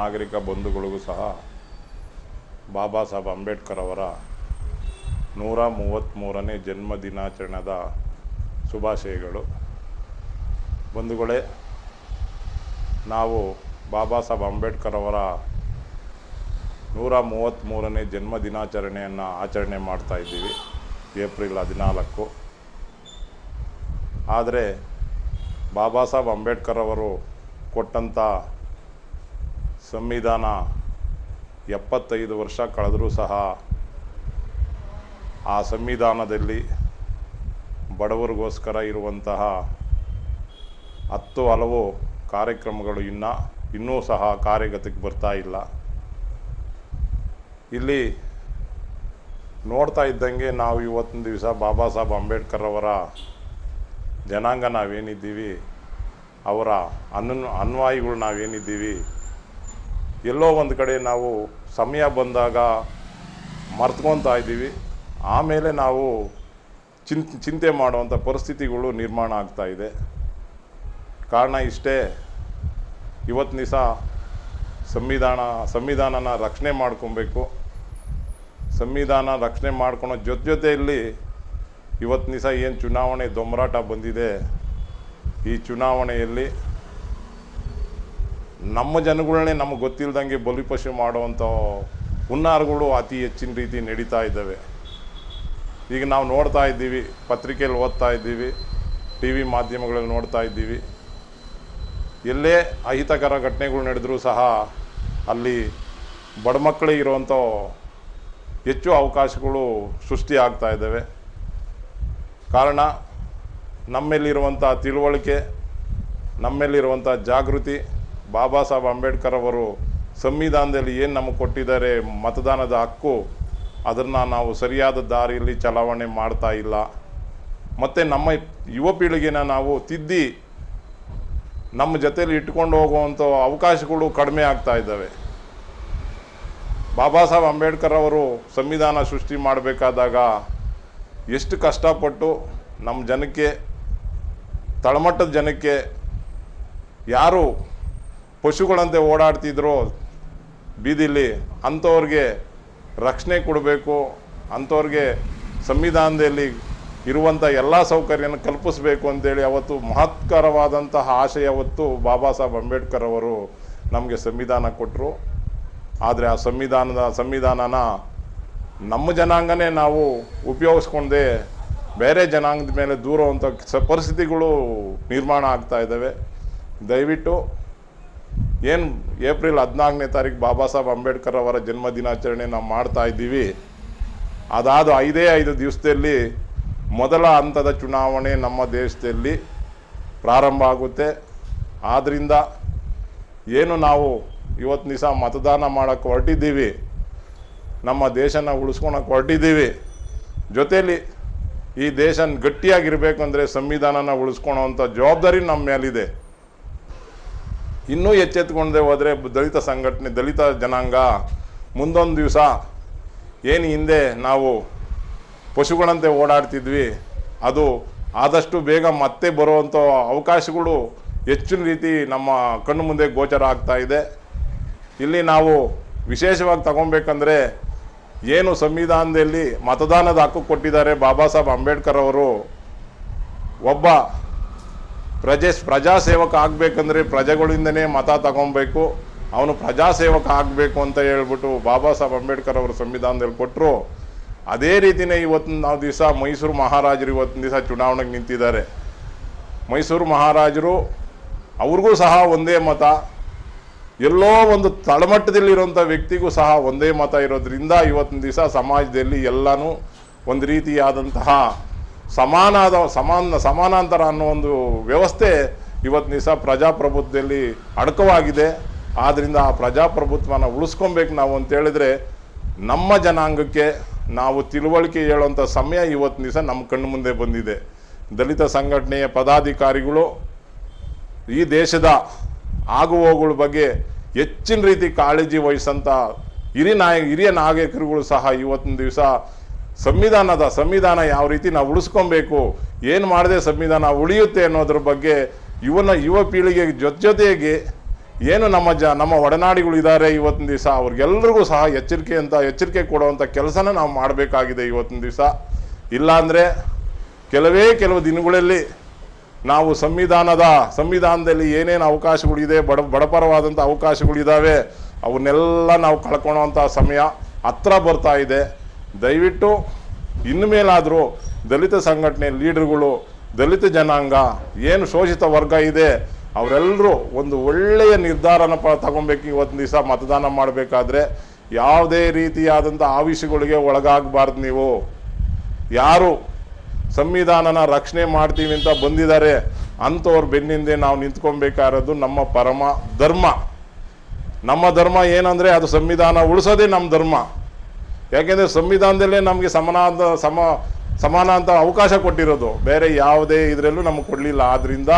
ನಾಗರಿಕ ಬಂಧುಗಳಿಗೂ ಸಹ ಬಾಬಾ ಸಾಹೇಬ್ ಅಂಬೇಡ್ಕರ್ ಅವರ ನೂರ ಮೂವತ್ತ್ಮೂರನೇ ಜನ್ಮ ದಿನಾಚರಣೆದ ಶುಭಾಶಯಗಳು. ಬಂಧುಗಳೇ, ನಾವು ಬಾಬಾ ಸಾಹೇಬ್ ಅಂಬೇಡ್ಕರ್ ಅವರ ನೂರ ಮೂವತ್ತ್ಮೂರನೇ ಜನ್ಮ ದಿನಾಚರಣೆಯನ್ನು ಆಚರಣೆ ಮಾಡ್ತಾಯಿದ್ದೀವಿ ಏಪ್ರಿಲ್ ಹದಿನಾಲ್ಕು. ಆದರೆ ಬಾಬಾ ಸಾಹೇಬ್ ಅಂಬೇಡ್ಕರ್ ಅವರು ಕೊಟ್ಟಂಥ ಸಂವಿಧಾನ ಎಪ್ಪತ್ತೈದು ವರ್ಷ ಕಳೆದರೂ ಸಹ ಆ ಸಂವಿಧಾನದಲ್ಲಿ ಬಡವರಿಗೋಸ್ಕರ ಇರುವಂತಹ ಹತ್ತು ಹಲವು ಕಾರ್ಯಕ್ರಮಗಳು ಇನ್ನು, ಇನ್ನೂ ಸಹ ಕಾರ್ಯಗತಕ್ಕೆ ಬರ್ತಾ ಇಲ್ಲ. ಇಲ್ಲಿ ನೋಡ್ತಾ ಇದ್ದಂಗೆ ನಾವು ಇವತ್ತಿನ ದಿವಸ ಬಾಬಾ ಸಾಹೇಬ್ ಅಂಬೇಡ್ಕರ್ ಅವರ ಜನಾಂಗ ನಾವೇನಿದ್ದೀವಿ, ಅವರ ಅನ್ ಅನ್ವಾಯಿಗಳು ನಾವೇನಿದ್ದೀವಿ ಎಲ್ಲೋ ಒಂದು ಕಡೆ ನಾವು ಸಮಯ ಬಂದಾಗ ಮರ್ತ್ಕೊತಾ ಇದ್ದೀವಿ. ಆಮೇಲೆ ನಾವು ಚಿನ್, ಚಿಂತೆ ಮಾಡುವಂಥ ಪರಿಸ್ಥಿತಿಗಳು ನಿರ್ಮಾಣ ಆಗ್ತಾ ಇದೆ. ಕಾರಣ ಇಷ್ಟೇ, ಇವತ್ತು ದಿವಸ ಸಂವಿಧಾನ, ಸಂವಿಧಾನನ ರಕ್ಷಣೆ ಮಾಡ್ಕೊಬೇಕು. ಸಂವಿಧಾನ ರಕ್ಷಣೆ ಮಾಡ್ಕೊಳೋ ಜೊತೆ ಜೊತೆಯಲ್ಲಿ ಇವತ್ತು ದಿವಸ ಏನು ಚುನಾವಣೆ ದೊಂಬರಾಟ ಬಂದಿದೆ, ಈ ಚುನಾವಣೆಯಲ್ಲಿ ನಮ್ಮ ಜನಗಳನ್ನೇ ನಮಗೆ ಗೊತ್ತಿಲ್ದಂಗೆ ಬಲಿಪಶು ಮಾಡುವಂಥ ಹುನ್ನಾರಗಳು ಅತಿ ಹೆಚ್ಚಿನ ರೀತಿ ನಡೀತಾ ಇದ್ದಾವೆ. ಈಗ ನಾವು ನೋಡ್ತಾ ಇದ್ದೀವಿ ಪತ್ರಿಕೆಯಲ್ಲಿ ಓದ್ತಾ ಇದ್ದೀವಿ, ಟಿ ವಿ ಮಾಧ್ಯಮಗಳಲ್ಲಿ ನೋಡ್ತಾ ಇದ್ದೀವಿ. ಎಲ್ಲೇ ಅಹಿತಕರ ಘಟನೆಗಳು ನಡೆದರೂ ಸಹ ಅಲ್ಲಿ ಬಡ ಮಕ್ಕಳಿಗೆ ಇರುವಂಥ ಹೆಚ್ಚು ಅವಕಾಶಗಳು ಸೃಷ್ಟಿ ಆಗ್ತಾ ಇದ್ದಾವೆ. ಕಾರಣ ನಮ್ಮಲ್ಲಿರುವಂಥ ತಿಳುವಳಿಕೆ ನಮ್ಮಲ್ಲಿರುವಂಥ ಜಾಗೃತಿ ಬಾಬಾ ಸಾಹೇಬ್ ಅಂಬೇಡ್ಕರ್ ಅವರು ಸಂವಿಧಾನದಲ್ಲಿ ಏನು ನಮಗೆ ಕೊಟ್ಟಿದ್ದಾರೆ ಮತದಾನದ ಹಕ್ಕು, ಅದನ್ನು ನಾವು ಸರಿಯಾದ ದಾರಿಯಲ್ಲಿ ಚಲಾವಣೆ ಮಾಡ್ತಾ ಇಲ್ಲ. ಮತ್ತು ನಮ್ಮ ಯುವ ಪೀಳಿಗೆನ ನಾವು ತಿದ್ದಿ ನಮ್ಮ ಜೊತೆಯಲ್ಲಿ ಇಟ್ಕೊಂಡು ಹೋಗುವಂಥ ಅವಕಾಶಗಳು ಕಡಿಮೆ ಆಗ್ತಾ ಇದ್ದಾವೆ. ಬಾಬಾ ಸಾಹೇಬ್ ಅಂಬೇಡ್ಕರ್ ಅವರು ಸಂವಿಧಾನ ಸೃಷ್ಟಿ ಮಾಡಬೇಕಾದಾಗ ಎಷ್ಟು ಕಷ್ಟಪಟ್ಟು ನಮ್ಮ ಜನಕ್ಕೆ, ತಳಮಟ್ಟದ ಜನಕ್ಕೆ ಯಾರು ಪಶುಗಳಂತೆ ಓಡಾಡ್ತಿದ್ರು ಬೀದಿಲಿ, ಅಂಥವ್ರಿಗೆ ರಕ್ಷಣೆ ಕೊಡಬೇಕು, ಅಂಥವ್ರಿಗೆ ಸಂವಿಧಾನದಲ್ಲಿ ಇರುವಂಥ ಎಲ್ಲ ಸೌಕರ್ಯನ ಕಲ್ಪಿಸಬೇಕು ಅಂತೇಳಿ ಅವತ್ತು ಮಹತ್ಕರವಾದಂತಹ ಆಶಯ ಅವತ್ತು ಬಾಬಾ ಸಾಹೇಬ್ ಅಂಬೇಡ್ಕರ್ ಅವರು ನಮಗೆ ಸಂವಿಧಾನ ಕೊಟ್ಟರು ಆದರೆ ಆ ಸಂವಿಧಾನದ, ಸಂವಿಧಾನನ ನಮ್ಮ ಜನಾಂಗನೇ ನಾವು ಉಪಯೋಗಿಸ್ಕೊಂಡೆ ಬೇರೆ ಜನಾಂಗದ ಮೇಲೆ ದೂರುವಂಥ ಪರಿಸ್ಥಿತಿಗಳು ನಿರ್ಮಾಣ ಆಗ್ತಾ ಇದ್ದಾವೆ. ದಯವಿಟ್ಟು ಏನು ಏಪ್ರಿಲ್ ಹದಿನಾಲ್ಕನೇ ತಾರೀಕು ಬಾಬಾ ಸಾಹೇಬ್ ಅಂಬೇಡ್ಕರ್ ಅವರ ಜನ್ಮ ದಿನಾಚರಣೆ ನಾವು ಮಾಡ್ತಾ ಇದ್ದೀವಿ. ಅದಾದ ಐದೇ ಐದು ದಿವಸದಲ್ಲಿ ಮೊದಲ ಹಂತದ ಚುನಾವಣೆ ನಮ್ಮ ದೇಶದಲ್ಲಿ ಪ್ರಾರಂಭ ಆಗುತ್ತೆ. ಆದ್ದರಿಂದ ಏನು ನಾವು ಇವತ್ತು ದಿವಸ ಮತದಾನ ಮಾಡೋಕ್ಕೆ ಹೊರಟಿದ್ದೀವಿ. ನಮ್ಮ ದೇಶನ ಉಳಿಸ್ಕೊಳಕ್ಕೆ ಹೊರಟಿದ್ದೀವಿ. ಜೊತೇಲಿ ಈ ದೇಶನ ಗಟ್ಟಿಯಾಗಿರಬೇಕು ಅಂದರೆ ಸಂವಿಧಾನನ ಉಳಿಸ್ಕೊಳೋವಂಥ ಜವಾಬ್ದಾರಿ ನಮ್ಮ ಮೇಲಿದೆ. ಇನ್ನೂ ಎಚ್ಚೆತ್ಕೊಂಡೇ ಹೋದರೆ ದಲಿತ ಸಂಘಟನೆ, ದಲಿತ ಜನಾಂಗ ಮುಂದೊಂದು ದಿವಸ ಏನು ಹಿಂದೆ ನಾವು ಪಶುಗಳಂತೆ ಓಡಾಡ್ತಿದ್ವಿ, ಅದು ಆದಷ್ಟು ಬೇಗ ಮತ್ತೆ ಬರುವಂಥ ಅವಕಾಶಗಳು ಹೆಚ್ಚಿನ ರೀತಿ ನಮ್ಮ ಕಣ್ಣು ಮುಂದೆ ಗೋಚರ ಆಗ್ತಾ ಇದೆ. ಇಲ್ಲಿ ನಾವು ವಿಶೇಷವಾಗಿ ತಗೊಬೇಕಂದ್ರೆ ಏನು ಸಂವಿಧಾನದಲ್ಲಿ ಮತದಾನದ ಹಕ್ಕು ಕೊಟ್ಟಿದ್ದಾರೆ ಬಾಬಾ ಸಾಹೇಬ್ ಅಂಬೇಡ್ಕರ್ ಅವರು. ಒಬ್ಬ ಪ್ರಜೆ ಪ್ರಜಾಸೇವಕ ಆಗಬೇಕಂದ್ರೆ ಪ್ರಜೆಗಳಿಂದನೇ ಮತ ತಗೊಬೇಕು. ಅವನು ಪ್ರಜಾಸೇವಕ ಆಗಬೇಕು ಅಂತ ಹೇಳ್ಬಿಟ್ಟು ಬಾಬಾ ಸಾಹೇಬ್ ಅಂಬೇಡ್ಕರ್ ಅವರು ಸಂವಿಧಾನದಲ್ಲಿ ಕೊಟ್ಟರು ಅದೇ ರೀತಿಯೇ ಇವತ್ತು ನಾವು ದಿವಸ ಮೈಸೂರು ಮಹಾರಾಜರು ಇವತ್ತಿನ ದಿವಸ ಚುನಾವಣೆಗೆ ನಿಂತಿದ್ದಾರೆ. ಮೈಸೂರು ಮಹಾರಾಜರು ಅವ್ರಿಗೂ ಸಹ ಒಂದೇ ಮತ. ಎಲ್ಲೋ ಒಂದು ತಳಮಟ್ಟದಲ್ಲಿರುವಂಥ ವ್ಯಕ್ತಿಗೂ ಸಹ ಒಂದೇ ಮತ ಇರೋದ್ರಿಂದ ಇವತ್ತಿನ ದಿವಸ ಸಮಾಜದಲ್ಲಿ ಎಲ್ಲನೂ ಒಂದು ರೀತಿಯಾದಂತಹ ಸಮಾನಾದ, ಸಮಾನ, ಸಮಾನಾಂತರ ಅನ್ನೋ ಒಂದು ವ್ಯವಸ್ಥೆ ಇವತ್ತಿನ ದಿವಸ ಪ್ರಜಾಪ್ರಭುತ್ವದಲ್ಲಿ ಅಡಕವಾಗಿದೆ. ಆದ್ದರಿಂದ ಆ ಪ್ರಜಾಪ್ರಭುತ್ವನ ಉಳಿಸ್ಕೊಬೇಕು ನಾವು ಅಂತೇಳಿದರೆ ನಮ್ಮ ಜನಾಂಗಕ್ಕೆ ನಾವು ತಿಳುವಳಿಕೆ ಹೇಳುವಂಥ ಸಮಯ ಇವತ್ತಿನ ದಿವಸ ನಮ್ಮ ಕಣ್ಣು ಮುಂದೆ ಬಂದಿದೆ. ದಲಿತ ಸಂಘಟನೆಯ ಪದಾಧಿಕಾರಿಗಳು ಈ ದೇಶದ ಆಗುಹೋಗುಗಳ ಬಗ್ಗೆ ಹೆಚ್ಚಿನ ರೀತಿ ಕಾಳಜಿ ವಹಿಸಂಥ ಹಿರಿಯ ನಾಯ, ಹಿರಿಯ ನಾಗರಿಕರುಗಳು ಸಹ ಇವತ್ತಿನ ದಿವಸ ಸಂವಿಧಾನದ ಸಂವಿಧಾನ ಯಾವ ರೀತಿ ನಾವು ಉಳಿಸ್ಕೊಬೇಕು, ಏನು ಮಾಡಿದೆ ಸಂವಿಧಾನ ಉಳಿಯುತ್ತೆ ಅನ್ನೋದ್ರ ಬಗ್ಗೆ ಇವನ ಯುವ ಪೀಳಿಗೆ ಜೊತೆ ಜೊತೆಗೆ ಏನು ನಮ್ಮ ಜ, ನಮ್ಮ ಒಡನಾಡಿಗಳು ಇದ್ದಾರೆ ಇವತ್ತಿನ ದಿವಸ, ಅವ್ರಿಗೆಲ್ರಿಗೂ ಸಹ ಎಚ್ಚರಿಕೆ ಅಂತ, ಎಚ್ಚರಿಕೆ ಕೊಡುವಂಥ ಕೆಲಸನ ನಾವು ಮಾಡಬೇಕಾಗಿದೆ ಇವತ್ತಿನ ದಿವಸ. ಇಲ್ಲಾಂದರೆ ಕೆಲವೇ ಕೆಲವು ದಿನಗಳಲ್ಲಿ ನಾವು ಸಂವಿಧಾನದ, ಸಂವಿಧಾನದಲ್ಲಿ ಏನೇನು ಅವಕಾಶಗಳಿದೆ, ಬಡ ಬಡಪರವಾದಂಥ ಅವಕಾಶಗಳಿದ್ದಾವೆ ಅವನ್ನೆಲ್ಲ ನಾವು ಕಳ್ಕೊಳ್ಳೋವಂಥ ಸಮಯ ಹತ್ರ ಬರ್ತಾ ಇದೆ. ದಯವಿಟ್ಟು ಇನ್ನು ಮೇಲಾದರೂ ದಲಿತ ಸಂಘಟನೆ ಲೀಡರ್ಗಳು, ದಲಿತ ಜನಾಂಗ, ಏನು ಶೋಷಿತ ವರ್ಗ ಇದೆ, ಅವರೆಲ್ಲರೂ ಒಂದು ಒಳ್ಳೆಯ ನಿರ್ಧಾರನ ಪ ತಗೊಬೇಕು ಇವತ್ತು ದಿವಸ ಮತದಾನ ಮಾಡಬೇಕಾದ್ರೆ ಯಾವುದೇ ರೀತಿಯಾದಂಥ ಆವಿಷಗಳಿಗೆ ಒಳಗಾಗಬಾರ್ದು ನೀವು. ಯಾರು ಸಂವಿಧಾನನ ರಕ್ಷಣೆ ಮಾಡ್ತೀವಿ ಅಂತ ಬಂದಿದ್ದಾರೆ, ಅಂಥವ್ರ ಬೆನ್ನಿಂದೆ ನಾವು ನಿಂತ್ಕೊಬೇಕಾಗಿರೋದು ನಮ್ಮ ಪರಮ ಧರ್ಮ. ನಮ್ಮ ಧರ್ಮ ಏನಂದರೆ ಅದು ಸಂವಿಧಾನ ಉಳಿಸೋದೇ ನಮ್ಮ ಧರ್ಮ. ಯಾಕೆಂದರೆ ಸಂವಿಧಾನದಲ್ಲೇ ನಮಗೆ ಸಮಾನ ಸಮ ಸಮಾನ ಅಂತ ಅವಕಾಶ ಕೊಟ್ಟಿರೋದು. ಬೇರೆ ಯಾವುದೇ ಇದರಲ್ಲೂ ನಮಗೆ ಕೊಡಲಿಲ್ಲ. ಆದ್ದರಿಂದ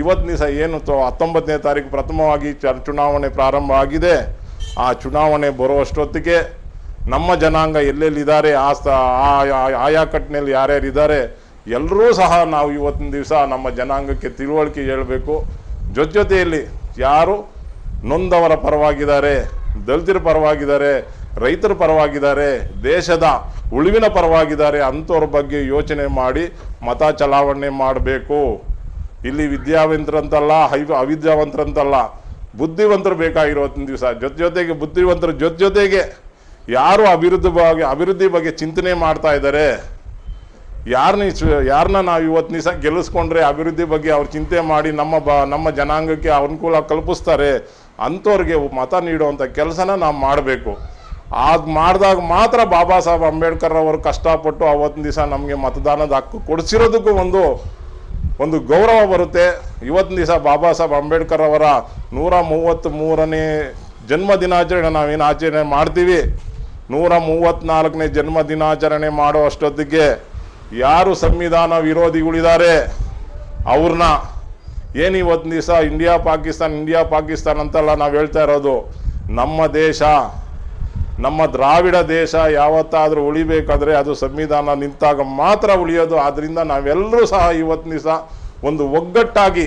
ಇವತ್ತು ದಿವಸ ಏನು ಹತ್ತೊಂಬತ್ತನೇ ತಾರೀಕು ಪ್ರಥಮವಾಗಿ ಚ ಚುನಾವಣೆ ಪ್ರಾರಂಭ ಆಗಿದೆ. ಆ ಚುನಾವಣೆ ಬರುವಷ್ಟೊತ್ತಿಗೆ ನಮ್ಮ ಜನಾಂಗ ಎಲ್ಲೆಲ್ಲಿದ್ದಾರೆ, ಆ ಸ್ಥ ಆಯಾ ಕಟ್ಟಿನಲ್ಲಿ ಯಾರ್ಯಾರು ಇದ್ದಾರೆ ಎಲ್ಲರೂ ಸಹ ನಾವು ಇವತ್ತಿನ ದಿವಸ ನಮ್ಮ ಜನಾಂಗಕ್ಕೆ ತಿಳುವಳಿಕೆ ಹೇಳಬೇಕು. ಜೊತೆ ಜೊತೆಯಲ್ಲಿ ಯಾರು ನೊಂದವರ ಪರವಾಗಿದ್ದಾರೆ, ದಲಿತರ ಪರವಾಗಿದ್ದಾರೆ ರೈತರ ಪರವಾಗಿದ್ದಾರೆ, ದೇಶದ ಉಳಿವಿನ ಪರವಾಗಿದ್ದಾರೆ ಅಂಥವ್ರ ಬಗ್ಗೆ ಯೋಚನೆ ಮಾಡಿ ಮತ ಚಲಾವಣೆ ಮಾಡಬೇಕು. ಇಲ್ಲಿ ವಿದ್ಯಾವಂತರಂತಲ್ಲ, ಹೈ ಅವಿದ್ಯಾವಂತರಂತಲ್ಲ, ಬುದ್ಧಿವಂತರು ಬೇಕಾಗಿರೋತ್ತಿನ ದಿವಸ. ಜೊತೆ ಜೊತೆಗೆ ಬುದ್ಧಿವಂತರ ಜೊತೆ ಜೊತೆಗೆ ಯಾರು ಅಭಿವೃದ್ಧಿ ಬಗ್ಗೆ ಅಭಿವೃದ್ಧಿ ಬಗ್ಗೆ ಚಿಂತನೆ ಮಾಡ್ತಾ ಇದ್ದಾರೆ ಯಾರನ್ನ ಯಾರನ್ನ ನಾವು ಇವತ್ತು ದಿವಸ ಗೆಲ್ಲಿಸ್ಕೊಂಡ್ರೆ ಅಭಿವೃದ್ಧಿ ಬಗ್ಗೆ ಅವ್ರು ಚಿಂತೆ ಮಾಡಿ ನಮ್ಮ ಬ, ನಮ್ಮ ಜನಾಂಗಕ್ಕೆ ಅನುಕೂಲ ಕಲ್ಪಿಸ್ತಾರೆ ಅಂಥವ್ರಿಗೆ ಮತ ನೀಡುವಂಥ ಕೆಲಸನ ನಾವು ಮಾಡಬೇಕು. ಅದು ಮಾಡಿದಾಗ ಮಾತ್ರ ಬಾಬಾ ಸಾಹೇಬ್ ಅಂಬೇಡ್ಕರ್ ಅವರು ಕಷ್ಟಪಟ್ಟು ಅವತ್ತಿನ ದಿವಸ ನಮಗೆ ಮತದಾನದ ಹಕ್ಕು ಕೊಡಿಸಿರೋದಕ್ಕೂ ಒಂದು ಒಂದು ಗೌರವ ಬರುತ್ತೆ. ಇವತ್ತಿನ ದಿವಸ ಬಾಬಾ ಸಾಹೇಬ್ ಅಂಬೇಡ್ಕರ್ ಅವರ ನೂರ ಮೂವತ್ತ್ ಮೂರನೇ ಜನ್ಮ ದಿನಾಚರಣೆ ನಾವೇನು ಆಚರಣೆ ಮಾಡ್ತೀವಿ? ನೂರ ಮೂವತ್ತ್ನಾಲ್ಕನೇ ಜನ್ಮ ದಿನಾಚರಣೆ ಮಾಡೋ ಅಷ್ಟೊತ್ತಿಗೆ ಯಾರು ಸಂವಿಧಾನ ವಿರೋಧಿಗಳಿದ್ದಾರೆ? ಅವ್ರನ್ನ. ಏನು ಇವತ್ತಿನ ದಿವಸ ಇಂಡಿಯಾ ಪಾಕಿಸ್ತಾನ್ ಇಂಡಿಯಾ ಪಾಕಿಸ್ತಾನ್ ಅಂತೆಲ್ಲ ನಾವು ಹೇಳ್ತಾ ಇರೋದು, ನಮ್ಮ ದೇಶ. ನಮ್ಮ ದ್ರಾವಿಡ ದೇಶ ಯಾವತ್ತಾದರೂ ಉಳಿಬೇಕಾದ್ರೆ ಅದು ಸಂವಿಧಾನ ನಿಂತಾಗ ಮಾತ್ರ ಉಳಿಯೋದು. ಆದ್ದರಿಂದ ನಾವೆಲ್ಲರೂ ಸಹ ಇವತ್ತಿನ ದಿವಸ ಒಂದು ಒಗ್ಗಟ್ಟಾಗಿ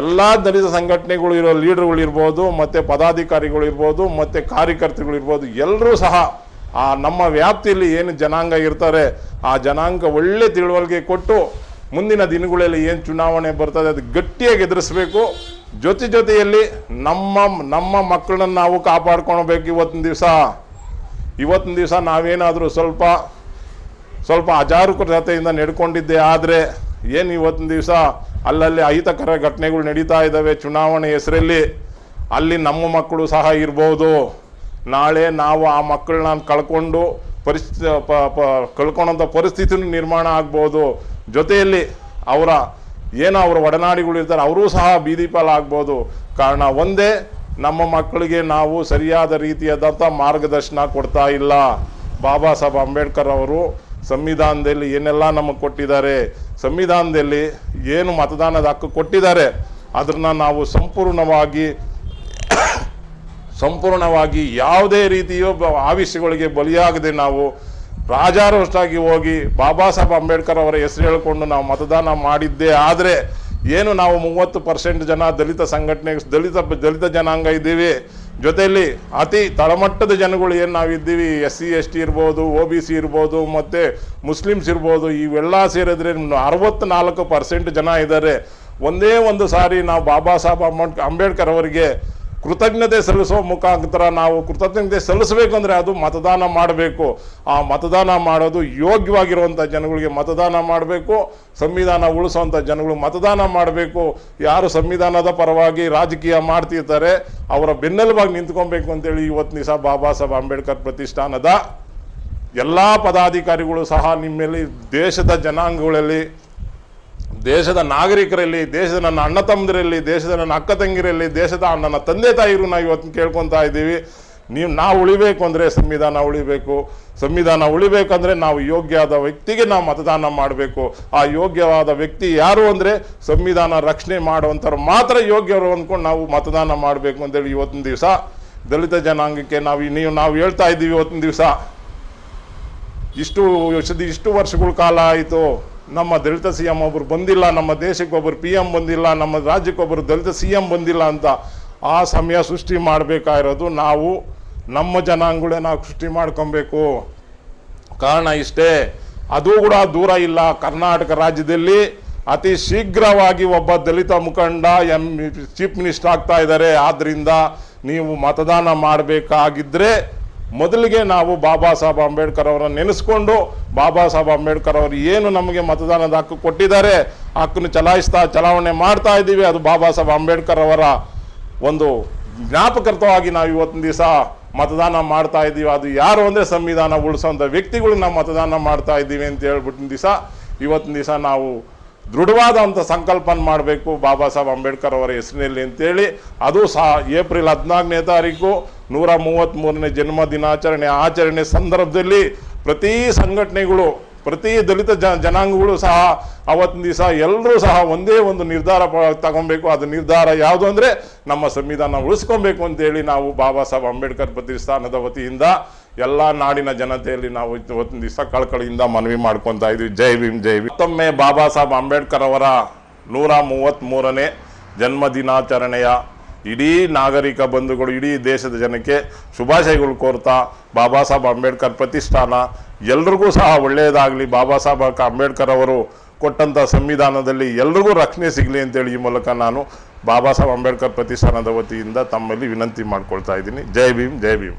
ಎಲ್ಲ ದಲಿತ ಸಂಘಟನೆಗಳು ಇರೋ ಲೀಡರ್ಗಳಿರ್ಬೋದು ಮತ್ತು ಪದಾಧಿಕಾರಿಗಳಿರ್ಬೋದು ಮತ್ತು ಕಾರ್ಯಕರ್ತರುಗಳಿರ್ಬೋದು ಎಲ್ಲರೂ ಸಹ ಆ ನಮ್ಮ ವ್ಯಾಪ್ತಿಯಲ್ಲಿ ಏನು ಜನಾಂಗ ಇರ್ತಾರೆ, ಆ ಜನಾಂಗ ಒಳ್ಳೆ ತಿಳುವಳಿಕೆ ಕೊಟ್ಟು ಮುಂದಿನ ದಿನಗಳಲ್ಲಿ ಏನು ಚುನಾವಣೆ ಬರ್ತದೆ ಅದು ಗಟ್ಟಿಯಾಗಿ ಎದುರಿಸ್ಬೇಕು. ಜೊತೆ ಜೊತೆಯಲ್ಲಿ ನಮ್ಮ ನಮ್ಮ ಮಕ್ಕಳನ್ನ ನಾವು ಕಾಪಾಡ್ಕೊಳ್ಬೇಕು ಇವತ್ತಿನ ದಿವಸ. ಇವತ್ತಿನ ದಿವಸ ನಾವೇನಾದರೂ ಸ್ವಲ್ಪ ಸ್ವಲ್ಪ ಅಜಾಗರೂಕತೆಯಿಂದ ನಡ್ಕೊಂಡಿದ್ದೆ ಆದರೆ ಏನು ಇವತ್ತಿನ ದಿವಸ? ಅಲ್ಲಲ್ಲಿ ಅಹಿತಕರ ಘಟನೆಗಳು ನಡೀತಾ ಇದ್ದಾವೆ ಚುನಾವಣೆ ಹೆಸರಲ್ಲಿ. ಅಲ್ಲಿ ನಮ್ಮ ಮಕ್ಕಳು ಸಹ ಇರ್ಬೋದು. ನಾಳೆ ನಾವು ಆ ಮಕ್ಕಳನ್ನ ಕಳ್ಕೊಂಡು ಪರಿಸ್ಥಿತಿ ಕಳ್ಕೊಳೋಂಥ ಪರಿಸ್ಥಿತಿನೂ ನಿರ್ಮಾಣ ಆಗ್ಬೋದು. ಜೊತೆಯಲ್ಲಿ ಅವರ ಏನೋ ಅವರು ಒಡನಾಡಿಗಳು ಇರ್ತಾರೆ, ಅವರೂ ಸಹ ಬೀದಿ ಪಾಲಾಗ್ಬೋದು ಕಾರಣ ಒಂದೇ, ನಮ್ಮ ಮಕ್ಕಳಿಗೆ ನಾವು ಸರಿಯಾದ ರೀತಿಯಾದಂಥ ಮಾರ್ಗದರ್ಶನ ಕೊಡ್ತಾ ಇಲ್ಲ. ಬಾಬಾ ಸಾಹೇಬ್ ಅಂಬೇಡ್ಕರ್ ಅವರು ಸಂವಿಧಾನದಲ್ಲಿ ಏನೆಲ್ಲ ನಮಗೆ ಕೊಟ್ಟಿದ್ದಾರೆ, ಸಂವಿಧಾನದಲ್ಲಿ ಏನು ಮತದಾನದ ಹಕ್ಕು ಕೊಟ್ಟಿದ್ದಾರೆ, ಅದನ್ನು ನಾವು ಸಂಪೂರ್ಣವಾಗಿ ಸಂಪೂರ್ಣವಾಗಿ ಯಾವುದೇ ರೀತಿಯ ಆಮಿಷಗಳಿಗೆ ಬಲಿಯಾಗದೆ ನಾವು ರಾಜಾರೋಷ್ಟಾಗಿ ಹೋಗಿ ಬಾಬಾ ಸಾಹೇಬ್ ಅಂಬೇಡ್ಕರ್ ಅವರ ಹೆಸರು ಹೇಳಿಕೊಂಡು ನಾವು ಮತದಾನ ಮಾಡಿದ್ದೆ ಆದರೆ ಏನು ನಾವು ಮೂವತ್ತು ಪರ್ಸೆಂಟ್ ಜನ ದಲಿತ ಸಂಘಟನೆ, ದಲಿತ ದಲಿತ ಜನಾಂಗ ಇದ್ದೀವಿ. ಜೊತೆಯಲ್ಲಿ ಅತಿ ತಳಮಟ್ಟದ ಜನಗಳು ಏನು ನಾವಿದ್ದೀವಿ ಎಸ್ ಸಿ, ಎಸ್ ಟಿ ಇರ್ಬೋದು ಒ ಬಿ ಸಿ ಇರ್ಬೋದು, ಮತ್ತು ಮುಸ್ಲಿಮ್ಸ್ ಇರ್ಬೋದು, ಇವೆಲ್ಲ ಸೇರಿದ್ರೆ ಅರವತ್ತ್ನಾಲ್ಕು ಪರ್ಸೆಂಟ್ ಜನ ಇದ್ದಾರೆ. ಒಂದೇ ಒಂದು ಸಾರಿ ನಾವು ಬಾಬಾ ಸಾಹೇಬ್ ಅಂಬೇಡ್ ಅಂಬೇಡ್ಕರ್ ಅವರಿಗೆ ಕೃತಜ್ಞತೆ ಸಲ್ಲಿಸೋ ಮುಖಾಂತರ ನಾವು ಕೃತಜ್ಞತೆ ಸಲ್ಲಿಸಬೇಕು ಅಂದರೆ ಅದು ಮತದಾನ ಮಾಡಬೇಕು. ಆ ಮತದಾನ ಮಾಡೋದು ಯೋಗ್ಯವಾಗಿರುವಂಥ ಜನಗಳಿಗೆ ಮತದಾನ ಮಾಡಬೇಕು. ಸಂವಿಧಾನ ಉಳಿಸುವಂಥ ಜನಗಳು ಮತದಾನ ಮಾಡಬೇಕು. ಯಾರು ಸಂವಿಧಾನದ ಪರವಾಗಿ ರಾಜಕೀಯ ಮಾಡ್ತಿರ್ತಾರೆ, ಅವರ ಬೆನ್ನೆಲುಬಾಗಿ ನಿಂತ್ಕೊಬೇಕು ಅಂತೇಳಿ ಇವತ್ತು ದಿವಸ ಬಾಬಾ ಸಾಹೇಬ್ ಅಂಬೇಡ್ಕರ್ ಪ್ರತಿಷ್ಠಾನದ ಎಲ್ಲ ಪದಾಧಿಕಾರಿಗಳು ಸಹ ನಿಮ್ಮಲ್ಲಿ ದೇಶದ ಜನಾಂಗಗಳಲ್ಲಿ ದೇಶದ ನಾಗರಿಕರಲ್ಲಿ, ದೇಶದ ನನ್ನ ಅಣ್ಣ ತಮ್ಮದಿರಲ್ಲಿ, ದೇಶದ ನನ್ನ ಅಕ್ಕ ತಂಗಿರಲ್ಲಿ, ದೇಶದ ನನ್ನ ತಂದೆ ತಾಯಿರು ನಾವು ಇವತ್ತು ಕೇಳ್ಕೊತಾ ಇದ್ದೀವಿ. ನೀವು, ನಾವು ಉಳಿಬೇಕು ಅಂದರೆ ಸಂವಿಧಾನ ಉಳಿಬೇಕು. ಸಂವಿಧಾನ ಉಳಿಬೇಕಂದ್ರೆ ನಾವು ಯೋಗ್ಯವಾದ ವ್ಯಕ್ತಿಗೆ ನಾವು ಮತದಾನ ಮಾಡಬೇಕು. ಆ ಯೋಗ್ಯವಾದ ವ್ಯಕ್ತಿ ಯಾರು ಅಂದರೆ ಸಂವಿಧಾನ ರಕ್ಷಣೆ ಮಾಡುವಂಥವ್ರು ಮಾತ್ರ ಯೋಗ್ಯರು ಅಂದ್ಕೊಂಡು ನಾವು ಮತದಾನ ಮಾಡಬೇಕು ಅಂತೇಳಿ ಇವತ್ತಿನ ದಿವಸ ದಲಿತ ಜನಾಂಗಕ್ಕೆ ನಾವು ನೀವು, ನಾವು ಹೇಳ್ತಾ ಇದ್ದೀವಿ ಇವತ್ತಿನ ದಿವಸ. ಇಷ್ಟು ಇಷ್ಟು ವರ್ಷಗಳ ಕಾಲ ಆಯಿತು. ನಮ್ಮ ದಲಿತ ಸಿ ಎಂ ಒಬ್ಬರು ಬಂದಿಲ್ಲ, ನಮ್ಮ ದೇಶಕ್ಕೆ ಒಬ್ಬರು ಪಿ ಎಂ ಬಂದಿಲ್ಲ, ನಮ್ಮ ರಾಜ್ಯಕ್ಕೊಬ್ಬರು ದಲಿತ ಸಿ ಎಂ ಬಂದಿಲ್ಲ ಅಂತ ಆ ಸಮಯ ಸೃಷ್ಟಿ ಮಾಡಬೇಕಾಗಿರೋದು ನಾವು. ನಮ್ಮ ಜನಾಂಗಗಳೇ ನಾವು ಸೃಷ್ಟಿ ಮಾಡ್ಕೊಬೇಕು. ಕಾರಣ ಇಷ್ಟೇ, ಅದು ಕೂಡ ದೂರ ಇಲ್ಲ. ಕರ್ನಾಟಕ ರಾಜ್ಯದಲ್ಲಿ ಅತಿ ಶೀಘ್ರವಾಗಿ ಒಬ್ಬ ದಲಿತ ಮುಖಂಡ, ಎಂ, ಚೀಫ್ ಮಿನಿಸ್ಟರ್ ಆಗ್ತಾ ಇದ್ದಾರೆ. ಆದ್ದರಿಂದ ನೀವು ಮತದಾನ ಮಾಡಬೇಕಾಗಿದ್ದರೆ ಮೊದಲಿಗೆ ನಾವು ಬಾಬಾ ಸಾಹೇಬ್ ಅಂಬೇಡ್ಕರ್ ಅವರನ್ನು ನೆನೆಸ್ಕೊಂಡು ಬಾಬಾ ಸಾಹೇಬ್ ಅಂಬೇಡ್ಕರ್ ಅವರು ಏನು ನಮಗೆ ಮತದಾನದ ಹಕ್ಕು ಕೊಟ್ಟಿದ್ದಾರೆ ಹಕ್ಕನ್ನು ಚಲಾಯಿಸ್ತಾ, ಚಲಾವಣೆ ಮಾಡ್ತಾ ಇದ್ದೀವಿ, ಅದು ಬಾಬಾ ಸಾಹೇಬ್ ಅಂಬೇಡ್ಕರ್ ಅವರ ಒಂದು ಜ್ಞಾಪಕರ್ಥವಾಗಿ ನಾವು ಇವತ್ತಿನ ದಿವಸ ಮತದಾನ ಮಾಡ್ತಾ ಇದ್ದೀವಿ. ಅದು ಯಾರು ಅಂದರೆ ಸಂವಿಧಾನ ಉಳಿಸೋಂಥ ವ್ಯಕ್ತಿಗಳು ನಾವು ಮತದಾನ ಮಾಡ್ತಾ ಇದ್ದೀವಿ ಅಂತ ಹೇಳ್ಬಿಟ್ಟಿನ ದಿವಸ ಇವತ್ತಿನ ದಿವಸ ನಾವು ದೃಢವಾದಂಥ ಸಂಕಲ್ಪನ ಮಾಡಬೇಕು ಬಾಬಾ ಸಾಹೇಬ್ ಅಂಬೇಡ್ಕರ್ ಅವರ ಹೆಸರಿನಲ್ಲಿ ಅಂತೇಳಿ. ಅದು ಸಹ ಏಪ್ರಿಲ್ ಹದಿನಾಲ್ಕನೇ ತಾರೀಕು ನೂರ ಮೂವತ್ತ್ಮೂರನೇ ಜನ್ಮ ದಿನಾಚರಣೆ ಆಚರಣೆ ಸಂದರ್ಭದಲ್ಲಿ ಪ್ರತಿ ಸಂಘಟನೆಗಳು, ಪ್ರತಿ ದಲಿತ ಜ, ಜನಾಂಗಗಳು ಸಹ ಅವತ್ತಿನ ದಿವಸ ಎಲ್ಲರೂ ಸಹ ಒಂದೇ ಒಂದು ನಿರ್ಧಾರ ತಗೊಬೇಕು. ಅದು ನಿರ್ಧಾರ ಯಾವುದು ಅಂದರೆ ನಮ್ಮ ಸಂವಿಧಾನ ಉಳಿಸ್ಕೊಬೇಕು ಅಂತೇಳಿ ನಾವು ಬಾಬಾ ಸಾಹೇಬ್ ಅಂಬೇಡ್ಕರ್ ಪ್ರತಿಷ್ಠಾನದ ವತಿಯಿಂದ ಎಲ್ಲ ನಾಡಿನ ಜನತೆಯಲ್ಲಿ ನಾವು ಇವತ್ತಿನ ದಿವಸ ಕಳಕಳಿಯಿಂದ ಮನವಿ ಮಾಡ್ಕೊತಾ ಇದ್ವಿ. ಜೈ ಭೀಮ್ ಜೈ ಭೀಮ್. ಮತ್ತೊಮ್ಮೆ ಬಾಬಾ ಸಾಹೇಬ್ ಅಂಬೇಡ್ಕರ್ ಅವರ ನೂರ ಮೂವತ್ತ್ಮೂರನೇ ಜನ್ಮ ದಿನಾಚರಣೆಯ ಇಡೀ ನಾಗರಿಕ ಬಂಧುಗಳು, ಇಡೀ ದೇಶದ ಜನಕ್ಕೆ ಶುಭಾಶಯಗಳು ಕೋರ್ತಾ ಬಾಬಾ ಸಾಹೇಬ್ ಅಂಬೇಡ್ಕರ್ ಪ್ರತಿಷ್ಠಾನ. ಎಲ್ರಿಗೂ ಸಹ ಒಳ್ಳೆಯದಾಗಲಿ. ಬಾಬಾ ಸಾಹೇಬ್ ಅಂಬೇಡ್ಕರ್ ಅವರು ಕೊಟ್ಟಂಥ ಸಂವಿಧಾನದಲ್ಲಿ ಎಲ್ರಿಗೂ ರಕ್ಷಣೆ ಸಿಗಲಿ ಅಂತೇಳಿ ಈ ಮೂಲಕ ನಾನು ಬಾಬಾ ಸಾಹೇಬ್ ಅಂಬೇಡ್ಕರ್ ಪ್ರತಿಷ್ಠಾನದ ವತಿಯಿಂದ ತಮ್ಮಲ್ಲಿ ವಿನಂತಿ ಮಾಡ್ಕೊಳ್ತಾ ಇದ್ದೀನಿ. ಜೈ ಭೀಮ್ ಜೈ ಭೀಮ್.